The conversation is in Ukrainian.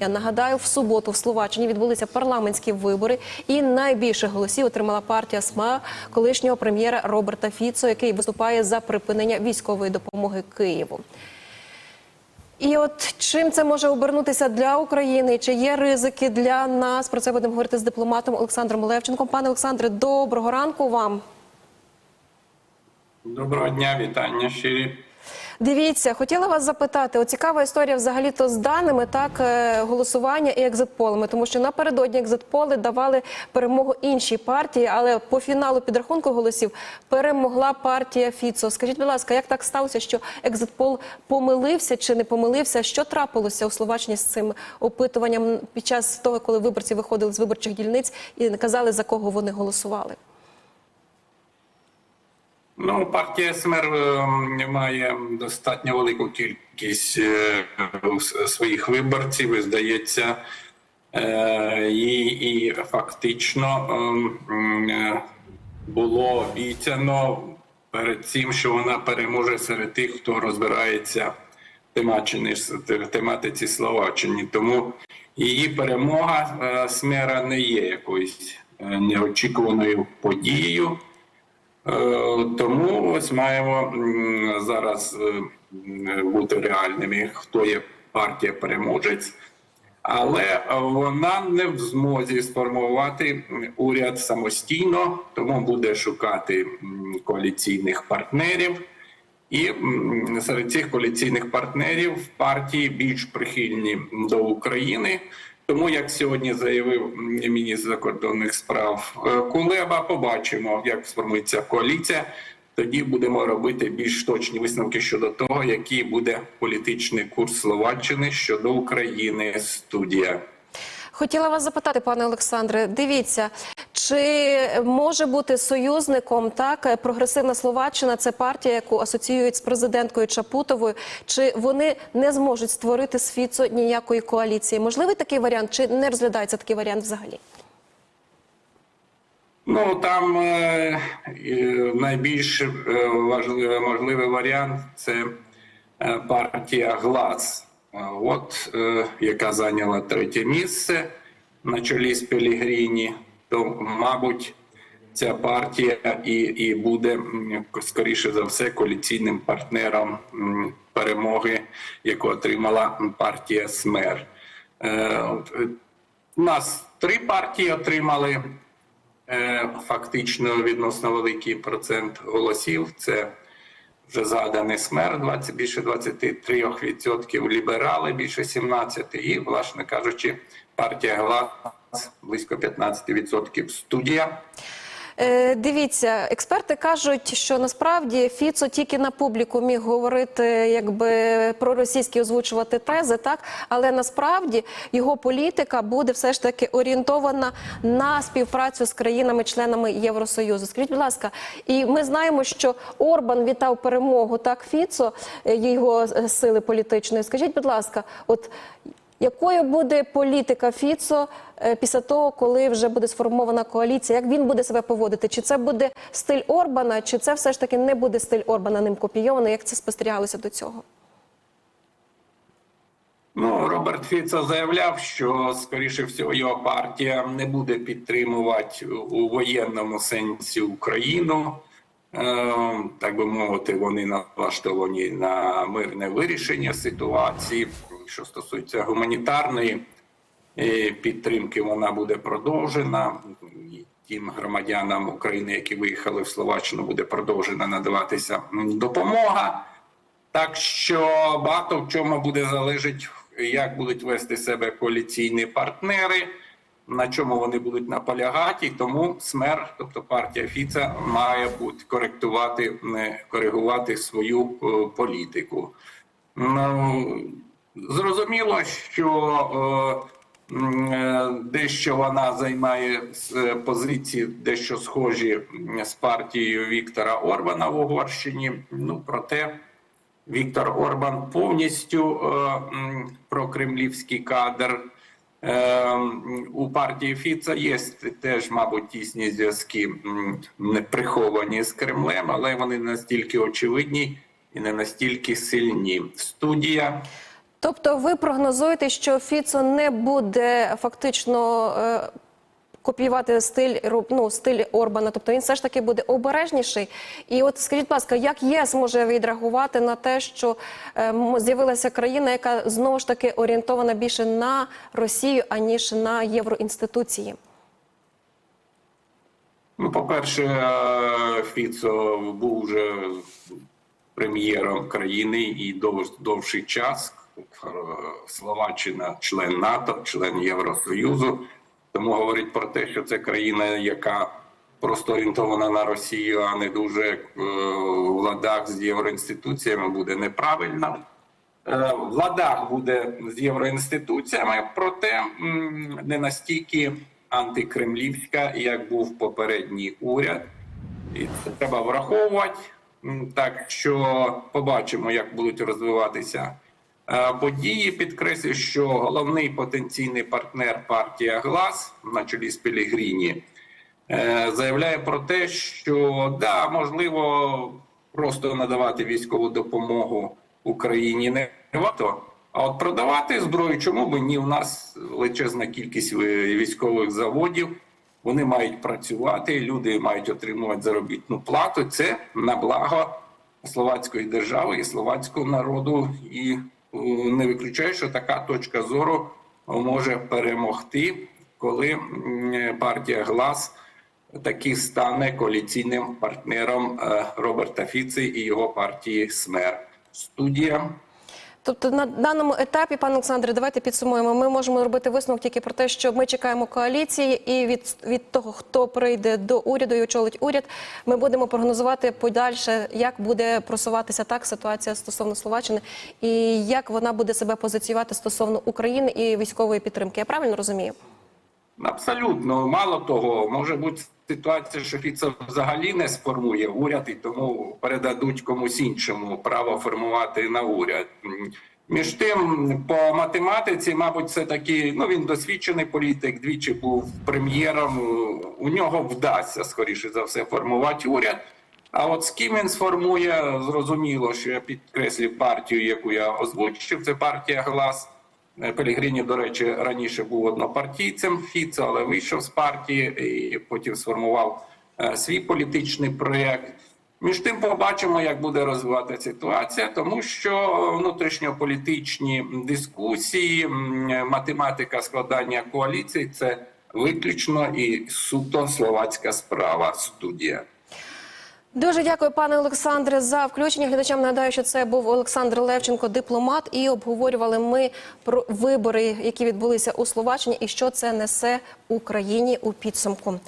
Я нагадаю, в суботу в Словаччині відбулися парламентські вибори, і найбільше голосів отримала партія СМА колишнього прем'єра Роберта Фіцо, який виступає за припинення військової допомоги Києву. І от чим це може обернутися для України? Чи є ризики для нас? Про це будемо говорити з дипломатом Олександром Левченком. Пане Олександре, доброго ранку вам. Доброго дня, вітання щирі. Дивіться, хотіла вас запитати. Цікава історія взагалі то з даними так е, голосування і екзитполами, тому що напередодні екзитполи давали перемогу іншій партії, але по фіналу підрахунку голосів перемогла партія Фіцо. Скажіть, будь ласка, як так сталося, що екзитпол помилився чи не помилився? Що трапилося у Словаччині з цим опитуванням під час того, коли виборці виходили з виборчих дільниць і казали за кого вони голосували? Ну, партія СМР е, має достатньо велику кількість е, своїх виборців, і здається, е, і, і фактично е, е, було обіцяно перед цим, що вона переможе серед тих, хто розбирається в тематиці Словаччини. Тому її перемога СМЕРа не є якоюсь неочікуваною подією. Е, Тому ось маємо зараз е, бути реальними, хто є партія переможець, але вона не в змозі сформувати уряд самостійно, тому буде шукати коаліційних партнерів. І серед цих коаліційних партнерів партії більш прихильні до України. Тому, як сьогодні заявив міністр закордонних справ е, Кулеба, побачимо, як сформується коаліція. Тоді будемо робити більш точні висновки щодо того, який буде політичний курс Словаччини щодо України. Студія. Хотіла вас запитати, пане Олександре. Дивіться, чи може бути союзником так прогресивна Словаччина? Це партія, яку асоціюють з президенткою Чапутовою. Чи вони не зможуть створити з Фіцо ніякої коаліції? Можливий такий варіант, чи не розглядається такий варіант взагалі? Ну там е, е, найбільш е, важливий можливий варіант це е, партія Глас, Е, от е, яка зайняла третє місце на чолі з Пелігріні. То, мабуть, ця партія і, і буде скоріше за все коаліційним партнером перемоги, яку отримала партія СМЕР. Е, е, У нас три партії отримали е, фактично відносно великий процент голосів. Це вже згаданий СМЕР, 20, більше 23%, ліберали більше 17%, і, власне кажучи, партія ГЛАС близько 15%. Студія. Е, дивіться, експерти кажуть, що насправді Фіцо тільки на публіку міг говорити, якби проросійські озвучувати тези, так але насправді його політика буде все ж таки орієнтована на співпрацю з країнами-членами Євросоюзу. Скажіть, будь ласка, і ми знаємо, що Орбан вітав перемогу так Фіцо, е, його е, сили політичної. Скажіть, будь ласка, от якою буде політика Фіцо е, після того, коли вже буде сформована коаліція? Як він буде себе поводити? Чи це буде стиль Орбана, чи це все ж таки не буде стиль Орбана ним копійовано? Як це спостерігалося до цього? Ну, Роберт Фіцо заявляв, що скоріше всього його партія не буде підтримувати у воєнному сенсі Україну. Е, так би мовити, вони налаштовані на мирне вирішення ситуації. Що стосується гуманітарної е, підтримки, вона буде продовжена. Тим громадянам України, які виїхали в Словаччину, буде продовжена надаватися допомога. Так що багато в чому буде залежати, як будуть вести себе коаліційні партнери, на чому вони будуть наполягати, і тому СМЕР, тобто партія Фіца, має бути коректувати, коригувати свою е, політику. Ну, зрозуміло, що е, е, дещо вона займає е, позиції, дещо схожі з партією Віктора Орбана в Угорщині. Ну, проте. Віктор Орбан повністю е, прокремлівський кадр. Е, у партії Фіца є теж, мабуть, тісні зв'язки не приховані з Кремлем, але вони настільки очевидні і не настільки сильні. Студія. Тобто, ви прогнозуєте, що Фіцо не буде фактично е, копіювати стиль ну, стиль Орбана, тобто він все ж таки буде обережніший. І от скажіть, будь ласка, як ЄС може відреагувати на те, що е, з'явилася країна, яка знову ж таки орієнтована більше на Росію аніж на євроінституції? Ну, по-перше, е, Фіцо був вже прем'єром країни і дов, довший час. Словаччина член НАТО, член Євросоюзу. Тому говорить про те, що це країна, яка просто орієнтована на Росію, а не дуже е, в ладах з євроінституціями, буде неправильно. Е, В ладах буде з євроінституціями, проте не настільки антикремлівська, як був попередній уряд. І це треба враховувати. Так що побачимо, як будуть розвиватися події. Підкреслю, що головний потенційний партнер партія Глас на чолі з Пелігріні е, заявляє про те, що да, можливо, просто надавати військову допомогу Україні не варто. А от продавати зброю, чому б ні? У нас величезна кількість військових заводів. Вони мають працювати, люди мають отримувати заробітну плату. Це на благо словацької держави і словацького народу. І е, не виключаю, що така точка зору може перемогти, коли партія Глас таки стане коаліційним партнером е, Роберта Фіци і його партії СМЕР. Студія. Тобто на даному етапі, пане Олександре, давайте підсумуємо. Ми можемо робити висновок тільки про те, що ми чекаємо коаліції, і від, від того, хто прийде до уряду і очолить уряд, ми будемо прогнозувати подальше, як буде просуватися так ситуація стосовно Словаччини, і як вона буде себе позиціювати стосовно України і військової підтримки. Я правильно розумію? Абсолютно, мало того, може бути ситуація, що Фіцо взагалі не сформує уряд, і тому передадуть комусь іншому право формувати на уряд. Між тим, по математиці, мабуть, все таки ну він досвідчений політик, двічі був прем'єром. У нього вдасться скоріше за все формувати уряд. А от з ким він сформує, зрозуміло, що я підкреслю партію, яку я озвучив, це партія Глас. Пелігрині, до речі, раніше був однопартійцем Фіцо, але вийшов з партії і потім сформував е, свій політичний проєкт. Між тим побачимо, як буде розвиватися ситуація, тому що внутрішньополітичні дискусії, математика складання коаліцій це виключно і суто словацька справа студія. Дуже дякую, пане Олександре, за включення. Глядачам нагадаю, що це був Олександр Левченко, дипломат, і обговорювали ми про вибори, які відбулися у Словаччині, і що це несе Україні у підсумку.